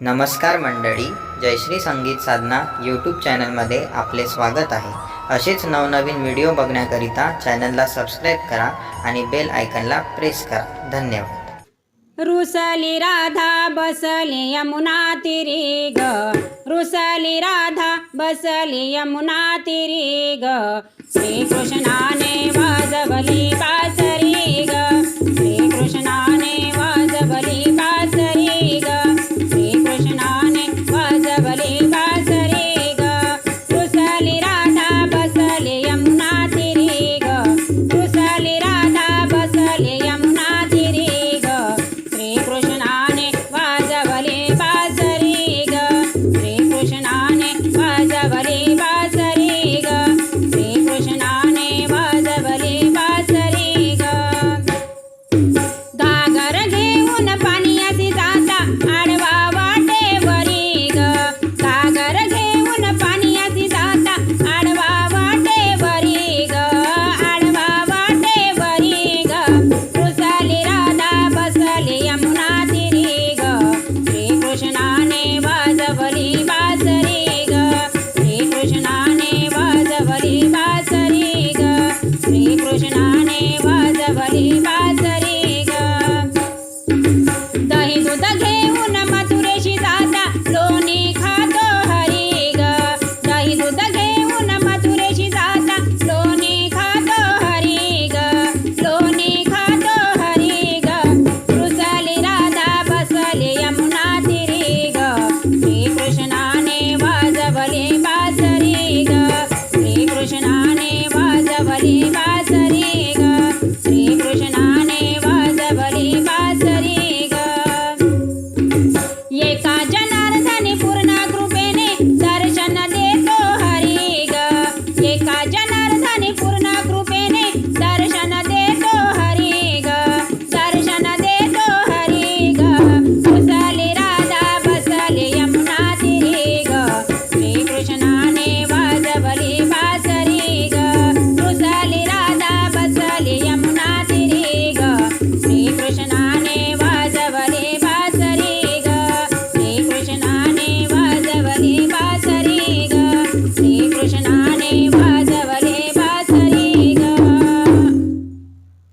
नमस्कार मंडळी जयश्री संगीत साधना यूट्यूब चॅनलमध्ये आपले स्वागत आहे. असेच नवनवीन व्हिडिओ बघण्याकरिता चॅनलला सबस्क्राईब करा आणि बेल आयकनला प्रेस करा. धन्यवाद. रुसली राधा बसली यमुना तिरी ग. रुसली राधा बसली यमुना तिरी ग. श्रीकृष्णाने वाजवली बासरी